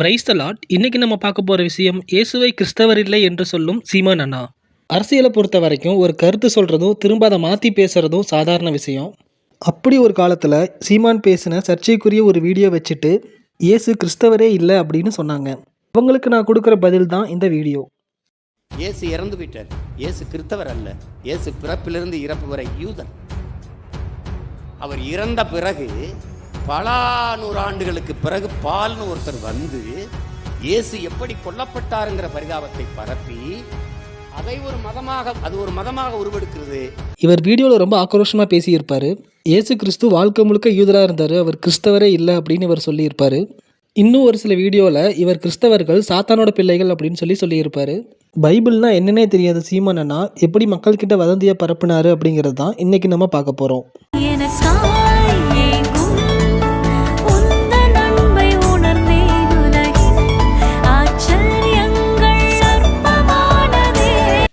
Praise the lot இன்றைக்கி நம்ம பார்க்க போகிற விஷயம் இயேசுவை கிறிஸ்தவர் இல்லை என்று சொல்லும் சீமான் அண்ணா. அரசியலை பொறுத்த வரைக்கும் ஒரு கருத்து சொல்கிறதும் திரும்ப அதை மாற்றி பேசுகிறதும் சாதாரண விஷயம். அப்படி ஒரு காலத்தில் சீமான் பேசின சர்ச்சைக்குரிய ஒரு வீடியோ வச்சுட்டு இயேசு கிறிஸ்தவரே இல்லை அப்படின்னு சொன்னாங்க. அவங்களுக்கு நான் கொடுக்குற பதில் தான் இந்த வீடியோ. இயேசு இறந்து விட்டார். இயேசு கிறிஸ்தவர் அல்ல. இயேசு பிறப்பிலிருந்து இறப்பு வரை யூதன் அவர் இறந்த பிறகு பல நூறாண்டுகளுக்கு பிறகு பால்னு ஒருத்தர் வந்து இயேசு எப்படி கொல்லப்பட்டாருங்கிற பரிதாபத்தை பரப்பி அதை ஒரு மதமாக அது ஒரு மதமாக உருவெடுக்கிறது. இவர் வீடியோவில் ரொம்ப ஆக்ரோஷமாக பேசியிருப்பார். இயேசு கிறிஸ்து வாழ்க்கை முழுக்க யூதராக இருந்தார் அவர் கிறிஸ்தவரே இல்லை அப்படின்னு இவர் சொல்லியிருப்பார். இன்னும் ஒரு சில வீடியோவில் இவர் கிறிஸ்தவர்கள் சாத்தானோட பிள்ளைகள் அப்படின்னு சொல்லி சொல்லியிருப்பார். பைபிள்னா என்னன்னே தெரியாத சீமானனா எப்படி மக்கள்கிட்ட வதந்தியை பரப்புனாரு அப்படிங்கிறது தான் இன்றைக்கி நம்ம பார்க்க போகிறோம்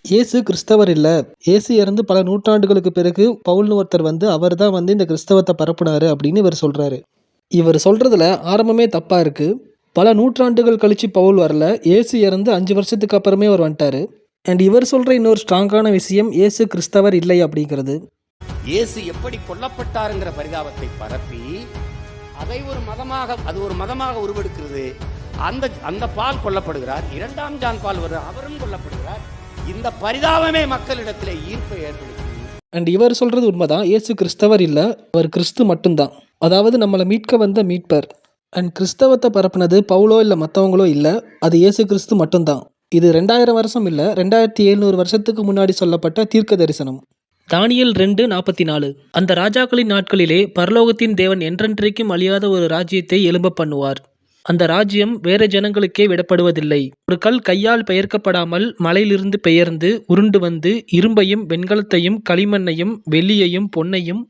இயேசு கிறிஸ்தவர் இல்லை. இயேசு இறந்து பல நூற்றாண்டுகளுக்கு பிறகு பவுல்னு ஒருத்தர் வந்து அவர் தான் வந்து இந்த கிறிஸ்தவத்தை பரப்புனாரு அப்படின்னு இவர் சொல்கிறாரு இவர் சொல்கிறதுல ஆரம்பமே தப்பாக இருக்குது பல நூற்றாண்டுகள் கழித்து பவுல் வரல. இயேசு இறந்து அஞ்சு வருஷத்துக்கு அப்புறமே அவர் வந்துட்டார். அண்ட் இவர் சொல்கிற இன்னொரு ஸ்ட்ராங்கான விஷயம் இயேசு கிறிஸ்தவர் இல்லை அப்படிங்கிறது. இயேசு எப்படி கொல்லப்பட்டாருங்கிற பரிதாபத்தை பரப்பி அதை ஒரு மதமாக அது ஒரு மதமாக உருவெடுக்கிறது. அந்த அந்த பால் கொல்லப்படுகிறார். இரண்டாம் ஜான் பால் வரும் அவரும் கொல்லப்படுகிறார். இந்த பரிதாபமே மக்களிடத்திலே ஈர்ப்பை ஏற்படுத்தி அண்ட் இவர் சொல்கிறது உண்மைதான். இயேசு கிறிஸ்தவர் இல்லை அவர் கிறிஸ்து மட்டும்தான். அதாவது நம்மளை மீட்க வந்த மீட்பர். அண்ட் கிறிஸ்தவத்தை பரப்புனது பவுலோ இல்லை மற்றவங்களோ இல்லை அது இயேசு கிறிஸ்து மட்டும்தான். இது ரெண்டாயிரம் வருஷம் இல்லை ரெண்டாயிரத்தி எழுநூறு வருஷத்துக்கு முன்னாடி சொல்லப்பட்ட தீர்க்க தரிசனம். தானியல் ரெண்டு நாற்பத்தி நாலு அந்த ராஜாக்களின் நாட்களிலே பரலோகத்தின் தேவன் என்றென்றைக்கும் அழியாத ஒரு ராஜ்யத்தை எழும்ப பண்ணுவார். அந்த ராஜ்யம் வேற ஜனங்களுக்கே விடப்படுவதில்லை. ஒரு கல் கையால் பெயர்க்கப்படாமல் மலையிலிருந்து பெயர்ந்து உருண்டு வந்து இரும்பையும் வெண்கலத்தையும் களிமண்ணையும் வெள்ளியையும் பொன்னையும்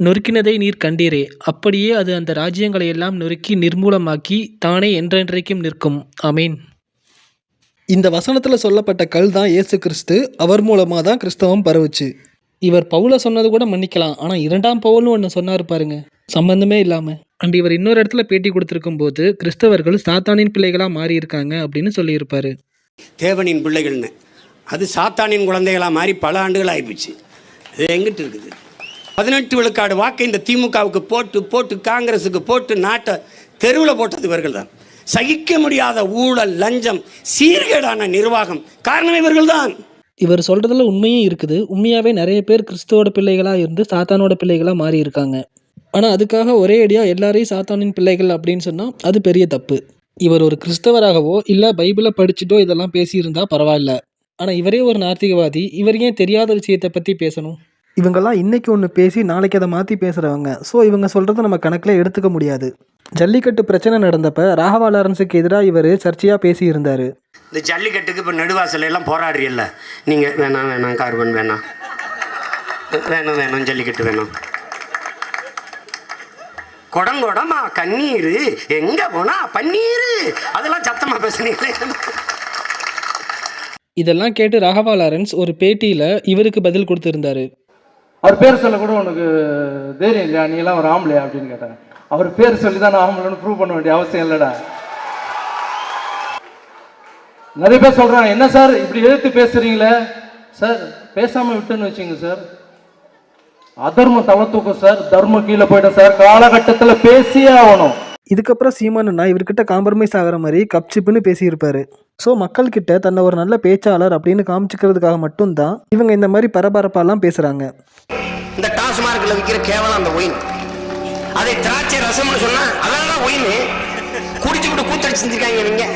நொறுக்கினதை நீர் கண்டீரே. அப்படியே அது அந்த ராஜ்யங்களை எல்லாம் நொறுக்கி நிர்மூலமாக்கி தானே என்றென்றைக்கும் நிற்கும். ஆமீன். இந்த வசனத்தில் சொல்லப்பட்ட கல் தான் இயேசு கிறிஸ்து. அவர் மூலமாக தான் கிறிஸ்தவம் பரவுச்சு. இவர் பவுலை சொன்னது கூட மன்னிக்கலாம். ஆனால் இரண்டாம் பவுல்னு ஒன்று சொன்னார் பாருங்க. சம்பந்தமே இல்லாமல் அண்ட் இவர் இன்னொரு இடத்துல பேட்டி கொடுத்துருக்கும் போது கிறிஸ்தவர்கள் சாத்தானின் பிள்ளைகளாக மாறி இருக்காங்க அப்படின்னு சொல்லியிருப்பாரு. தேவனின் பிள்ளைகள்னு. அது சாத்தானின் குழந்தைகளா மாறி பல ஆண்டுகள் ஆயிப்போச்சு. இது எங்கிட்டு இருக்குது? பதினெட்டு விழுக்காடு வாக்கை இந்த திமுகவுக்கு போட்டு போட்டு காங்கிரஸுக்கு போட்டு நாட்டை தெருவில் போட்டது இவர்கள் தான். சகிக்க முடியாத ஊழல் லஞ்சம் சீர்கேடான நிர்வாகம். காரணம் இவர்கள்தான் இவர் சொல்கிறதுல உண்மையும் இருக்குது. உண்மையாகவே நிறைய பேர் கிறிஸ்துவோட பிள்ளைகளாக இருந்து சாத்தானோட பிள்ளைகளாக மாறி இருக்காங்க ஆனால் அதுக்காக ஒரே அடியாக எல்லாரையும் சாத்தானின் பிள்ளைகள் அப்படின்னு சொன்னால் அது பெரிய தப்பு. இவர் ஒரு கிறிஸ்தவராகவோ இல்லை பைபிளை படிச்சுட்டோ இதெல்லாம் பேசியிருந்தா பரவாயில்ல. ஆனால் இவரே ஒரு நாத்திகவாதி. இவர் ஏன் தெரியாத விஷயத்தை பற்றி பேசணும்? இவங்கெல்லாம் இன்னைக்கு ஒன்று பேசி நாளைக்கு அதை மாற்றி பேசுகிறவங்க ஸோ இவங்க சொல்கிறத நம்ம கணக்கில் எடுத்துக்க முடியாது. ஜல்லிக்கட்டு பிரச்சனை நடந்தப்ப ராகவா லாரன்ஸுக்கு எதிராக இவர் சர்ச்சையாக பேசியிருந்தார். இந்த ஜல்லிக்கட்டுக்கு இப்போ நெடுவாசல் எல்லாம் போராடுறீல்ல நீங்கள் வேணாம் வேணாம் கார்பன் வேணாம். வேணும் வேணும் ஜல்லிக்கட்டு வேணும். குடங்குடமா கண்ணீர். எங்க போனா பன்னீர்? அதெல்லாம் சத்தமா பேசுனீங்களே. இதெல்லாம் கேட்டு ராகவா லாரன்ஸ் ஒரு பேட்டியில் இவருக்கு பதில் கொடுத்துருந்தாரு. அவர் பேர் சொல்ல கூட உனக்கு தைரியம் இல்லையா? நீ எல்லாம் ஒரு ஆம்பளையா அப்படின்னு கேட்டாங்க அவர் பேர் சொல்லி தான் நான் ஆம்பளைன்னு ப்ரூவ் பண்ண வேண்டிய அவசியம் இல்லைடா. நிறைய பேர் சொல்றாங்க என்ன சார் இப்படி எதிர்த்து பேசுறீங்களே? சார் பேசாம விட்டுன்னு வச்சுங்க சார். அதர்மம் தலை தூக்கும் சார் தர்மம் கீழே போயிடும் சார். காலகட்டத்தில் பேசியே ஆகணும். இதுக்கப்புறம் சீமானுன்னா இவர்கிட்ட காம்ப்ரமைஸ் ஆகிற மாதிரி கப்சிப்புன்னு பேசியிருப்பாரு. ஸோ மக்கள்கிட்ட தன்னை ஒரு நல்ல பேச்சாளர் அப்படின்னு காமிச்சிக்கிறதுக்காக மட்டும்தான் இவங்க இந்த மாதிரி பரபரப்பாலாம் பேசுகிறாங்க இந்த டாஸ்மார்க்ல விற்கிற கேவலம் அந்த ஒயின். அதை திராட்சை ரசம்னு சொன்னா அதான் ஒயின். குடிச்சு விட்டு கூத்தடிச்சு செஞ்சிருக்காங்க இவங்க.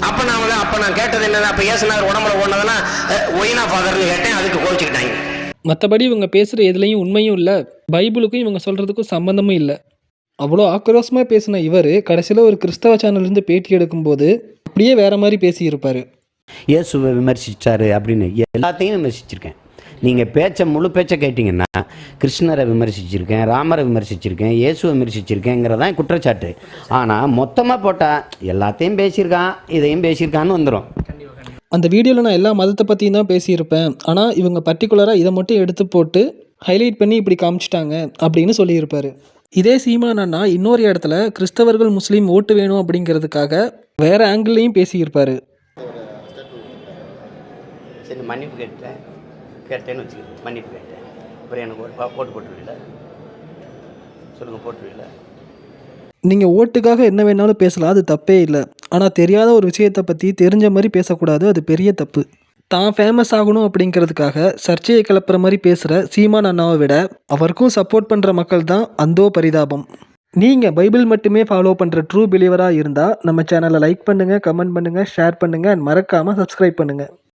அப்ப நான் வந்து- அப்ப நான் கேட்டது என்னன்னா அப்ப ஏசுனார் உடம்புல ஓடுனதுன்னா ஒயினா ஃபாதர்னு கேட்டேன். அதுக்கு மற்றபடி இவங்க பேசுகிற எதுலேயும் உண்மையும் இல்லை பைபிளுக்கும் இவங்க சொல்கிறதுக்கும் சம்மந்தமும் இல்லை. அவ்வளோ ஆக்ரோஷமாக பேசின இவர் கடைசியில் ஒரு கிறிஸ்தவ சேனல்லேருந்து பேட்டி எடுக்கும்போது அப்படியே வேற மாதிரி பேசியிருப்பார். இயேசுவை விமர்சித்தாரு அப்படின்னு எல்லாத்தையும் விமர்சிச்சிருக்கேன். நீங்கள் பேச்சை முழு பேச்சை கேட்டிங்கன்னா கிருஷ்ணரை விமர்சிச்சிருக்கேன் ராமரை விமர்சிச்சிருக்கேன் இயேசுவை விமர்சிச்சிருக்கேங்கிறதான் குற்றச்சாட்டு. ஆனால் மொத்தமாக போட்டால் எல்லாத்தையும் பேசியிருக்கான் இதையும் பேசியிருக்கான்னு வந்துடும் அந்த வீடியோவில் நான் எல்லா மதத்தை பற்றியும் தான் பேசியிருப்பேன். ஆனால் இவங்க பர்டிகுலராக இதை மட்டும் எடுத்து போட்டு ஹைலைட் பண்ணி இப்படி காமிச்சிட்டாங்க அப்படின்னு சொல்லியிருப்பார். இதே சீமான் அண்ணா இன்னொரு இடத்துல கிறிஸ்தவர்கள் முஸ்லீம் ஓட்டு வேணும் அப்படிங்கிறதுக்காக வேறு ஆங்கிள்லையும் பேசியிருப்பார். சரி மன்னிப்பு கேட்டேன். கேட்டேன்னு வச்சுக்கிறேன் மன்னிப்பு கேட்டேன். அப்புறம் எனக்கு ஓட்டு ஓட்டு சொல்லுங்கள் போட்டுருவீங்கள? நீங்கள் ஓட்டுக்காக என்ன வேணாலும் பேசலாம் அது தப்பே இல்லை. ஆனால் தெரியாத ஒரு விஷயத்தை பற்றி தெரிஞ்ச மாதிரி பேசக்கூடாது அது பெரிய தப்பு. தான் ஃபேமஸ் ஆகணும் அப்படிங்கிறதுக்காக சர்ச்சையை கிளப்புற மாதிரி பேசுகிற சீமான் அண்ணாவை விட அவருக்கும் சப்போர்ட் பண்ணுற மக்கள் தான் அந்தோ பரிதாபம். நீங்கள் பைபிள் மட்டுமே ஃபாலோ பண்ணுற ட்ரூ பிலீவராக இருந்தால் நம்ம சேனலை லைக் பண்ணுங்கள் கமெண்ட் பண்ணுங்கள் ஷேர் பண்ணுங்கள் அண்ட் மறக்காமல் சப்ஸ்கிரைப் பண்ணுங்கள்